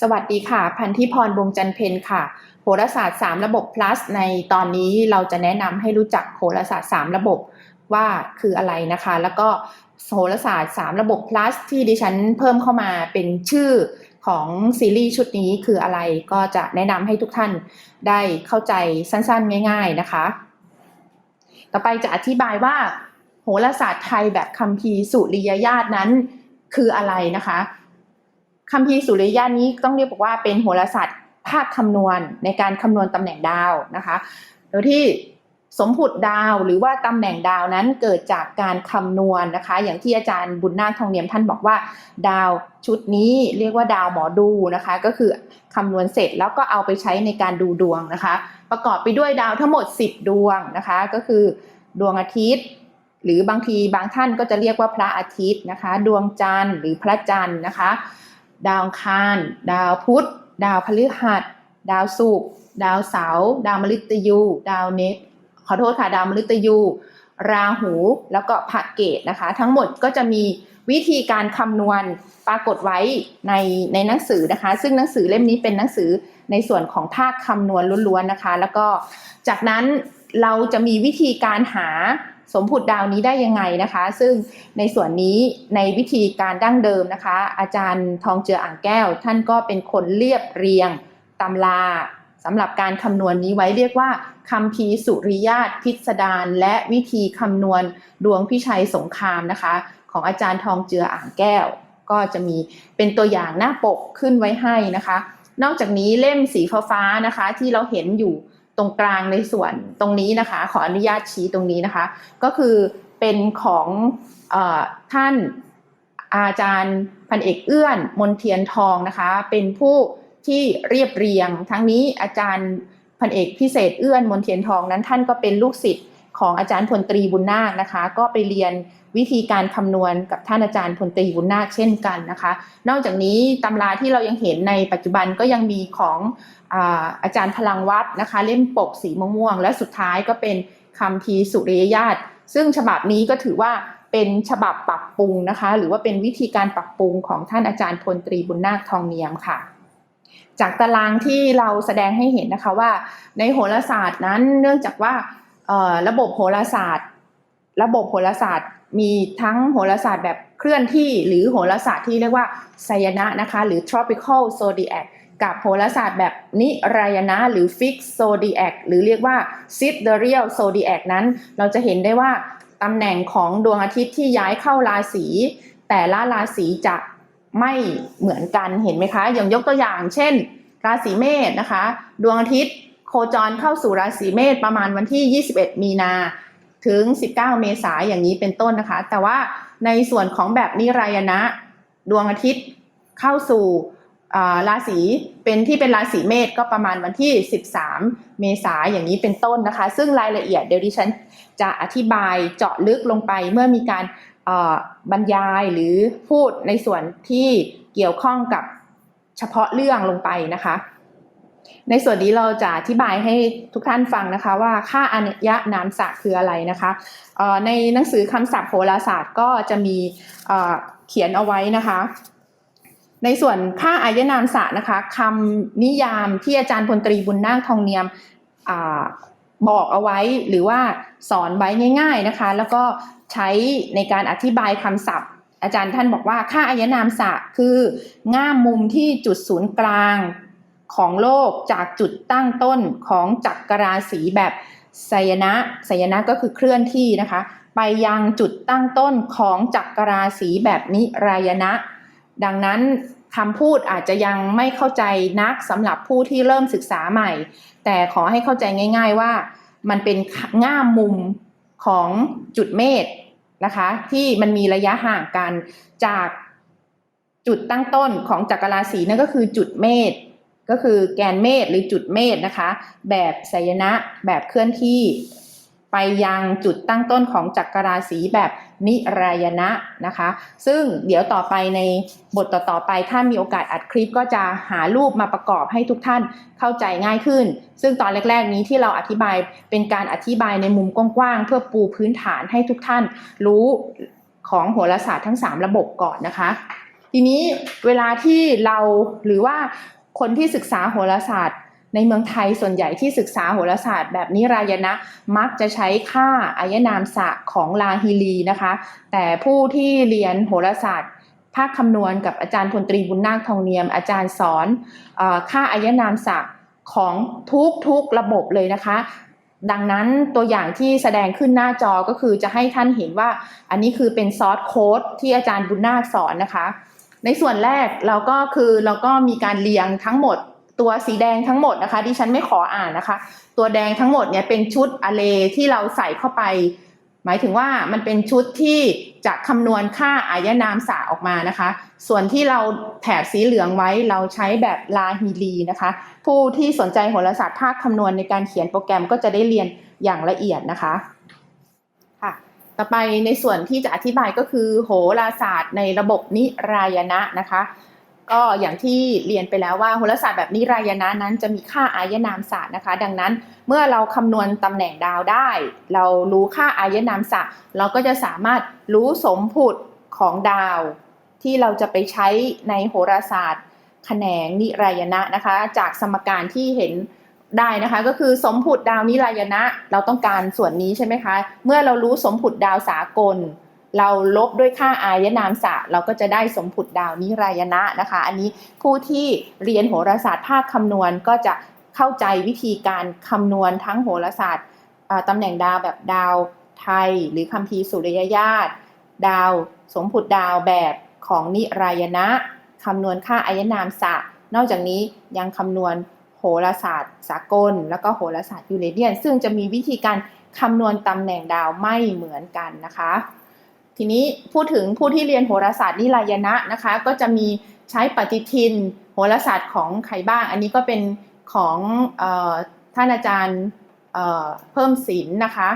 สวัสดีค่ะ พันธิพรวงจันเพนค่ะ โหราศาสตร์ 3 ระบบ plus ในตอนนี้เราจะแนะนำให้รู้จักโหราศาสตร์ 3 ระบบว่าคืออะไรนะคะ แล้วก็โหราศาสตร์ 3 ระบบ plus ที่ดิฉันเพิ่มเข้ามาเป็นชื่อของซีรีส์ชุดนี้คืออะไรก็จะแนะนำให้ทุกท่านได้เข้าใจสั้นๆ ง่าย ๆนะคะ ต่อไปจะอธิบายว่า โหราศาสตร์ไทยแบบคัมภีร์สุริยญาตนั้นคืออะไรนะคะ คัมภีร์สุริยะนี้ต้องเรียกว่าเป็นโหราศาสตร์ภาคคำนวณในการคำนวณตำแหน่งดาวนะคะ โดยที่สมผุดดาวหรือว่าตำแหน่งดาวนั้นเกิดจากการคำนวณนะคะ อย่างที่อาจารย์บุญนาคทองเนียมท่านบอกว่า ดาวชุดนี้เรียกว่าดาวหมอดูนะคะ ก็คือคำนวณเสร็จแล้วก็เอาไปใช้ในการดูดวงนะคะ ประกอบไปด้วยดาวทั้งหมด 10 ดวงนะคะ ก็คือดวงอาทิตย์ หรือบางทีบางท่านก็จะเรียกว่าพระอาทิตย์นะคะ ดวงจันทร์หรือพระจันทร์นะคะ ดาวคาร ดาวพุธ ดาวพฤหัส ดาวศุกร์ ดาวเสาร์ ดาวมฤตยู ดาวเนตขอโทษค่ะ ดาวมฤตยู ราหู แล้วก็พระเกตนะคะ ทั้งหมดก็จะมีวิธีการคำนวณปรากฏไว้ในในหนังสือนะคะ ซึ่งหนังสือเล่มนี้เป็นหนังสือในส่วนของภาคคำนวณล้วนๆนะคะ แล้วก็จากนั้นเราจะมีวิธีการหา สมผุดดาวนี้ได้ยังไงนะคะ ซึ่งในส่วนนี้ในวิธีการดั้งเดิมนะคะ อาจารย์ทองเจืออ่างแก้ว ท่านก็เป็นคนเรียบเรียงตำราสำหรับการคำนวณนนี้ไว้เรียกว่าคำพีสุริยาตพิสดารและวิธีคำนวณดวงพิชัยสงครามนะคะ ของอาจารย์ทองเจืออ่างแก้ว ก็จะมีเป็นตัวอย่างหน้าปกขึ้นไว้ให้นะคะ นอกจากนี้เล่มสีฟ้านะคะที่เราเห็นอยู่ ตรงกลางในส่วนตรงนี้นะคะ ขออนุญาตชี้ตรงนี้นะคะ ก็คือเป็นของอท่านอาจารย์พันเอกเอื้อนมนเทียนทองนะคะ เป็นผู้ที่เรียบเรียง ทั้งนี้อาจารย์พันเอกพิเศษเอื้อนมนเทียนทองนั้นท่านก็เป็นลูกศิษย์ ของอาจารย์พลตรีบุญนาคนะคะ ก็ไปเรียนวิธีการคำนวณกับท่านอาจารย์พลตรีบุญนาคเช่นกันนะคะ นอกจากนี้ตำราที่เรายังเห็นในปัจจุบันก็ยังมีของอาจารย์พลังวัดนะคะ เล่มปกสีม่วง และสุดท้ายก็เป็นคำพีสุริยญาติ ซึ่งฉบับนี้ก็ถือว่าเป็นฉบับปรับปรุงนะคะ หรือว่าเป็นวิธีการปรับปรุงของท่านอาจารย์พลตรีบุญนาคทองเนียมค่ะ จากตารางที่เราแสดงให้เห็นนะคะว่าในโหราศาสตร์นั้นเนื่องจากว่า ระบบโหราศาสตร์ ระบบโหราศาสตร์มีทั้งโหราศาสตร์แบบเคลื่อนที่หรือโหราศาสตร์ที่เรียกว่าไซยนะนะคะหรือ tropical zodiac กับโหราศาสตร์แบบนิรายณะหรือ fixed zodiac หรือเรียกว่า sidereal zodiac นั้น เราจะเห็นได้ว่าตำแหน่งของดวงอาทิตย์ที่ย้ายเข้าราศีแต่ละราศีจะไม่เหมือนกันเห็นไหมคะ อย่างยกตัวอย่าง เช่น ราศีเมษนะคะ ดวงอาทิตย์ โคจรเข้าสู่ราศีเมษประมาณวันที่ 21 มีนาถึง 19 เมษายนอย่างนี้เป็นต้นนะคะ แต่ว่าในส่วนของแบบนิรายณะดวงอาทิตย์เข้าสู่ราศีเป็นที่เป็นราศีเมษก็ประมาณวันที่ 13 เมษายนอย่างนี้เป็นต้นนะคะ ซึ่งรายละเอียดเดี๋ยวดิฉันจะอธิบายเจาะลึกลงไปเมื่อมีการบรรยายหรือพูดในส่วนที่เกี่ยวข้องกับเฉพาะเรื่องลงไปนะคะ ในส่วนนี้เราจะอธิบายให้ทุกท่านฟังนะคะว่าค่าอนุยะนามศักคืออะไรนะคะในหนังสือคำศัพท์โหราศาสตร์ก็จะมีเขียนเอาไว้นะคะ ในส่วนค่าอายนามสะนะคะคำนิยามที่อาจารย์พลตรีบุญนาคทองเนียมอบอกเอาไว้หรือว่าสอนไว้ง่าย ๆนะคะ แล้วก็ใช้ในการอธิบายคำศัพท์ อาจารย์ท่านบอกว่าค่าอายนามสะคือง่ามมุมที่จุดศูนย์กลาง ของโลกจากจุดตั้งต้นของจักรราศีแบบไสยนะไสยนะก็คือเคลื่อนที่นะคะ ไปยังจุดตั้งต้นของจักรราศีแบบนิรายณะ ดังนั้นคำพูดอาจจะยังไม่เข้าใจนักสำหรับผู้ที่เริ่มศึกษาใหม่ แต่ขอให้เข้าใจง่าย ๆว่ามันเป็นง่ามมุมของจุดเมษนะคะ ที่มันมีระยะห่างกันจากจุดตั้งต้นของจักรราศีนั่นก็คือจุดเมษ ก็คือแกนเมษหรือจุดเมษนะคะ แบบไสยนะแบบเคลื่อนที่ ไปยังจุดตั้งต้นของจักรราศีแบบนิรายณะนะคะ ซึ่งเดี๋ยวต่อไปในบทต่อๆไปถ้ามีโอกาสอัดคลิปก็จะหารูปมาประกอบให้ทุกท่านเข้าใจง่ายขึ้น ซึ่งตอนแรก ๆ นี้ที่เราอธิบายเป็นการอธิบายในมุมกว้างๆเพื่อปูพื้นฐานให้ทุกท่านรู้ของโหราศาสตร์ทั้ง 3 ระบบก่อนนะคะ ทีนี้เวลาที่เราหรือว่า คนที่ศึกษาโหราศาสตร์ ในเมืองไทยส่วนใหญ่ที่ศึกษาโหราศาสตร์แบบนิรายนะมักจะใช้ค่าอายนามสะของลาฮิลีนะคะ แต่ผู้ที่เรียนโหราศาสตร์ภาคคำนวณกับอาจารย์พลตรีบุญนาคทองเนียม อาจารย์สอนอค่าอายนามศักดิ์ของทุกทุกๆระบบเลยนะคะ ดังนั้นตัวอย่างที่แสดงขึ้นหน้าจอก็คือจะให้ท่านเห็นว่าอันนี้คือเป็นซอสโค้ดที่อาจารย์บุญนาคสอนนะคะ ในส่วนแรกเราก็คือเราก็มีการเรียงทั้งหมดตัวสีแดงทั้งหมดนะคะดิฉันไม่ขออ่านนะคะ ตัวแดงทั้งหมดเนี่ยเป็นชุดอะเลที่เราใส่เข้าไป หมายถึงว่ามันเป็นชุดที่จะคำนวณค่าอายนามสะออกมานะคะ ส่วนที่เราแถบสีเหลืองไว้เราใช้แบบลาฮีลีนะคะ ผู้ที่สนใจโหราศาสตร์ภาคคำนวณในการเขียนโปรแกรมก็จะได้เรียนอย่างละเอียดนะคะค่ะ ต่อไปในส่วนที่จะอธิบายก็คือ โหราศาสตร์ในระบบนิรายณะนะคะ ก็อย่างที่เรียนไปแล้วว่าโหราศาสตร์แบบนิรายณะนั้นจะมีค่าอายนามศาสตร์นะคะ ดังนั้นเมื่อเราคำนวณตำแหน่งดาวได้ เรารู้ค่าอายนามศาสตร์ เราก็จะสามารถรู้สมผุดของดาว ที่เราจะไปใช้ในโหราศาสตร์แขนงนิรายณะนะคะ จากสมการที่เห็น ได้นะคะก็คือสมผุดดาวนิรายณะเราต้องการส่วนนี้ใช่ไหมคะ เมื่อเรารู้สมผุดดาวสากล เราลบด้วยค่าอายนามศาสตร์เราก็จะได้สมผุดดาวนิรายณะนะคะ อันนี้ผู้ที่เรียนโหราศาสตร์ภาคคำนวณก็จะเข้าใจวิธีการคำนวณทั้งโหราศาสตร์ตำแหน่งดาวแบบดาวไทย หรือคัมภีร์สุริยญาตดาวสมผุดดาวแบบของนิรายณะคำนวณค่าอายนามศาสตร์นอกจากนี้ยังคำนวณ โหราศาสตร์สากล แล้วก็โหราศาสตร์ยูเรเนียน ซึ่งจะมีวิธีการคำนวณตำแหน่งดาวไม่เหมือนกันนะคะ ทีนี้พูดถึงผู้ที่เรียนโหราศาสตร์นิรายณะนะคะ ก็จะมีใช้ปฏิทิน โหราศาสตร์ของใครบ้าง อันนี้ก็เป็นของออท่านอาจารย์เเพิ่มศิลนนะคะ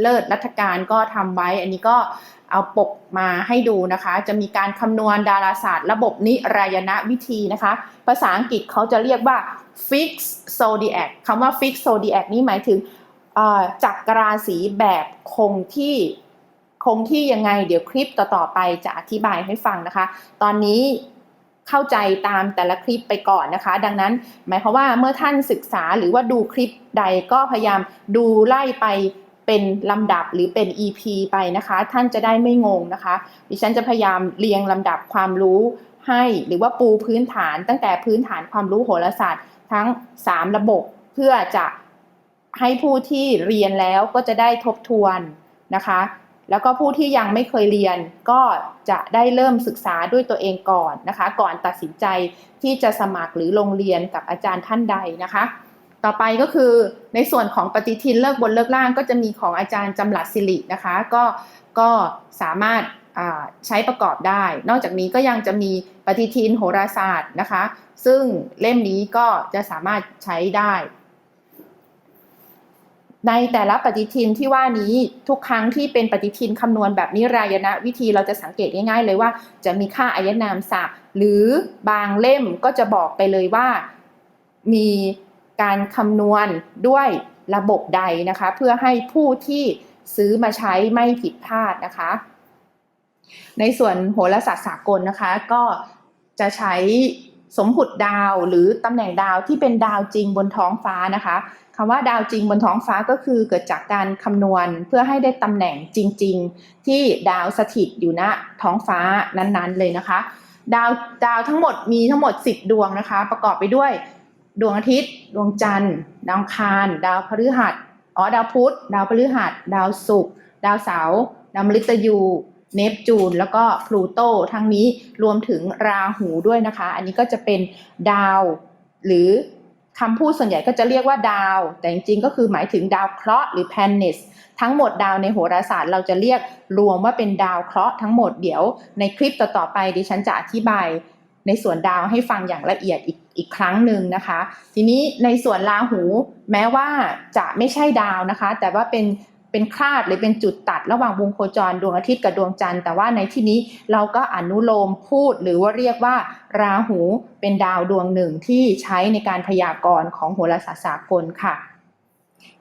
เลิศรัฐการก็ทำไว้ อันนี้ก็เอาปกมาให้ดูนะคะ จะมีการคำนวณดาราศาสตร์ ระบบนิรายณวิธีนะคะ ภาษาอังกฤษเขาจะเรียกว่า fix zodiac คำว่า fix zodiac นี่หมายถึงจักรราศีแบบคงที่คงที่ยังไง เดี๋ยวคลิปต่อๆไปจะอธิบายให้ฟังนะคะ ตอนนี้เข้าใจตามแต่ละคลิปไปก่อนนะคะ ดังนั้นหมายความว่าเมื่อท่านศึกษาหรือว่าดูคลิปใดก็พยายามดูไล่ไป เป็นลำดับหรือเป็น EP ไปนะคะ ท่านจะได้ไม่งงนะคะ ดิฉันจะพยายามเรียงลำดับความรู้ให้หรือว่าปูพื้นฐานตั้งแต่พื้นฐานความรู้โหราศาสตร์ทั้ง 3 ระบบเพื่อจะให้ผู้ที่เรียนแล้วก็จะได้ทบทวนนะคะ แล้วก็ผู้ที่ยังไม่เคยเรียนก็จะได้เริ่มศึกษาด้วยตัวเองก่อนนะคะ ก่อนตัดสินใจที่จะสมัครหรือลงเรียนกับอาจารย์ท่านใดนะคะ ต่อไปก็คือในส่วนของปฏิทินเลิกบนเลิกล่างก็จะมีของอาจารย์จำหลัดสิรินะคะ ก็ก็สามารถใช้ประกอบได้ นอกจากนี้ก็ยังจะมีปฏิทินโหราศาสตร์นะคะ ซึ่งเล่มนี้ก็จะสามารถใช้ได้ ในแต่ละปฏิทินที่ว่านี้ทุกครั้งที่เป็นปฏิทินคำนวณแบบนิรายณวิธีเราจะสังเกตง่ายๆเลยว่าจะมีค่าอายนามศักดิ์หรือบางเล่มก็จะบอกไปเลยว่ามี การคำนวณด้วยระบบใดนะคะ เพื่อให้ผู้ที่ซื้อมาใช้ไม่ผิดพลาดนะคะ ในส่วนโหราศาสตร์สากลนะคะ ก็จะใช้สมผุดดาวหรือตำแหน่งดาวที่เป็นดาวจริงบนท้องฟ้านะคะคำว่าดาวจริงบนท้องฟ้าก็คือเกิดจากการคำนวณเพื่อให้ได้ตำแหน่งจริง ๆ ที่ดาวสถิตอยู่ณท้องฟ้านั้นๆเลยนะคะ ดาวดาวทั้งหมดมีทั้งหมด 10 ดวงนะคะ ประกอบไปด้วย ดวงอาทิตย์ ดวงจันทร์ ดาวคาร ดาวพฤหัส อ๋อ ดาวพุธ ดาวพฤหัส ดาวศุกร์ ดาวเสาร์ ดาวมฤตยู เนปจูน แล้วก็พลูโต ทั้งนี้รวมถึงราหูด้วยนะคะ อันนี้ก็จะเป็นดาวหรือคำพูดส่วนใหญ่ก็จะเรียกว่าดาว แต่จริงๆ ก็คือหมายถึงดาวเคราะห์หรือ planets ทั้งหมดดาวในโหราศาสตร์เราจะเรียกรวมว่าเป็นดาวเคราะห์ทั้งหมดเดี๋ยวในคลิปต่อๆไปดิฉันจะอธิบาย ในส่วนดาวให้ฟังอย่างละเอียดอีกอีกครั้งหนึ่งนะคะ ทีนี้ในส่วนราหู แม้ว่าจะไม่ใช่ดาวนะคะ แต่ว่าเป็นเป็นคลาดหรือเป็นจุดตัดระหว่างวงโคจรดวงอาทิตย์กับดวงจันทร์แต่ว่าในที่นี้เราก็อนุโลมพูดหรือว่าเรียกว่า ราหูเป็นดาวดวงหนึ่งที่ใช้ในการพยากรณ์ของโหราศาสตร์สากลค่ะ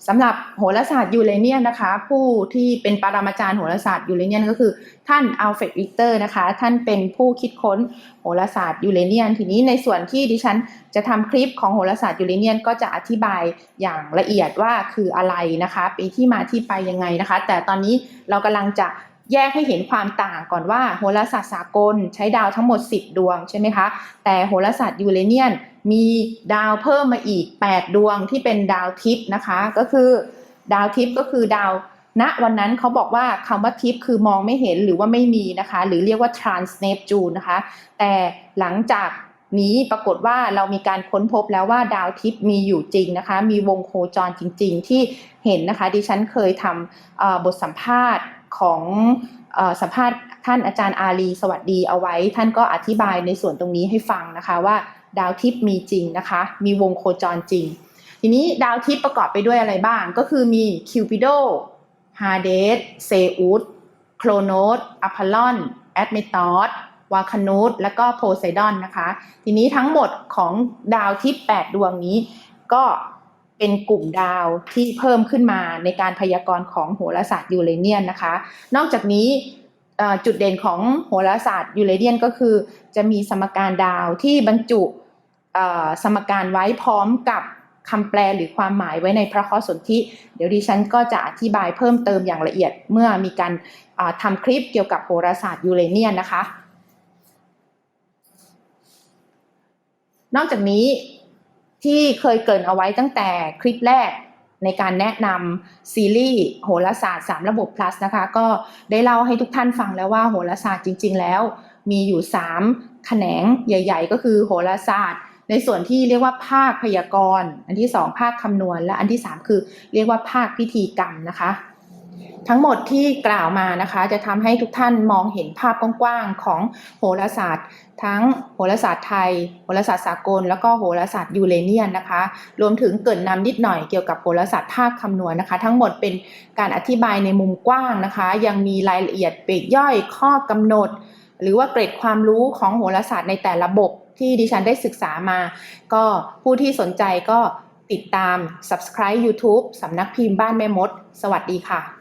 สำหรับโหราศาสตร์ยูเรเนียนนะคะ ผู้ที่เป็นปรมาจารย์โหราศาสตร์ยูเรเนียนก็คือท่านอัลเฟรดวิกเตอร์นะคะ ท่านเป็นผู้คิดค้นโหราศาสตร์ยูเรเนียน ทีนี้ในส่วนที่ดิฉันจะทำคลิปของโหราศาสตร์ยูเรเนียนก็จะอธิบายอย่างละเอียดว่าคืออะไรนะคะเป็นที่มาที่ไปยังไงนะคะ แต่ตอนนี้เรากำลังจะแยกให้เห็นความต่างก่อนว่าโหราศาสตร์สากลใช้ดาวทั้งหมด 10 ดวงใช่ไหมคะแต่โหราศาสตร์ยูเรเนียน มีดาวเพิ่มมาอีก 8 ดวงที่เป็นดาวทิพย์นะคะ ก็คือดาวทิพย์ก็คือดาวณวันนั้นเขาบอกว่าคำว่าทิพย์คือมองไม่เห็นหรือว่าไม่มีนะคะ หรือเรียกว่า trans Neptune นะคะ แต่หลังจากนี้ปรากฏว่าเรามีการค้นพบแล้วว่าดาวทิพย์มีอยู่จริงนะคะ มีวงโคจรจริง ๆ ที่เห็นนะคะ ดิฉันเคยทำบทสัมภาษณ์ของอสัมภาษณ์ท่านอาจารย์อาลีสวัสดีเอาไว้ ท่านก็อธิบายในส่วนตรงนี้ให้ฟังนะคะว่า ดาวทิพย์มีจริงนะคะ มีวงโคจรจริง ทีนี้ดาวทิพย์ประกอบไปด้วยอะไรบ้าง ก็คือมีคิวปิโดฮาเดสเซอุสโครโนสอพอลลอนแอดเมตอสวาคานูสและก็โพไซดอนนะคะ ทีนี้ทั้งหมดของดาวทิพย์8ดวงนี้ ก็เป็นกลุ่มดาวที่เพิ่มขึ้นมาในการพยากรณ์ของโหราศาสตร์ยูเรเนียนนะคะ นอกจากนี้จุดเด่นของโหราศาสตร์ยูเรเนียนก็คือ จะมีสมการดาวที่บรรจุ สมการไว้พร้อมกับคำแปลหรือความหมายไว้ในพระเคราะห์สนธิเดี๋ยวดิฉันก็จะอธิบายเพิ่มเติมอย่างละเอียดเมื่อมีการอ่าทำคลิปเกี่ยวกับโหราศาสตร์ยูเรเนียนนะคะ นอกจากนี้ที่เคยเกินเอาไว้ตั้งแต่คลิปแรกในการแนะนำซีรีส์โหราศาสตร์ 3 ระบบ plus นะคะ ก็ได้เล่าให้ทุกท่านฟังแล้วว่าโหราศาสตร์จริง ๆ แล้ว มีอยู่ 3 แขนงใหญ่ ๆ ก็คือโหราศาสตร์ ในส่วนที่เรียกว่าภาคพยากรณ์ อันที่ 2 ภาคคำนวณ และอันที่ 3 คือเรียกว่าภาคพิธีกรรมนะคะ ทั้งหมดที่กล่าวมานะคะ จะทำให้ทุกท่านมองเห็นภาพกว้างๆของโหราศาสตร์ ทั้งโหราศาสตร์ไทย โหราศาสตร์สากล แล้วก็โหราศาสตร์ยูเรเนียนนะคะ รวมถึงเกรินนำนิดหน่อยเกี่ยวกับโหราศาสตร์ภาคคำนวณนะคะ ทั้งหมดเป็นการอธิบายในมุมกว้างนะคะ ยังมีรายละเอียดเปลีกย่อยข้อกำหนด หรือว่าเกร็ดความรู้ของโหราศาสตร์ในแต่ละระบบ ที่ดิฉันได้ศึกษามา ก็ผู้ที่สนใจก็ติดตาม subscribe YouTube สำนักพิมพ์บ้านแม่มด สวัสดีค่ะ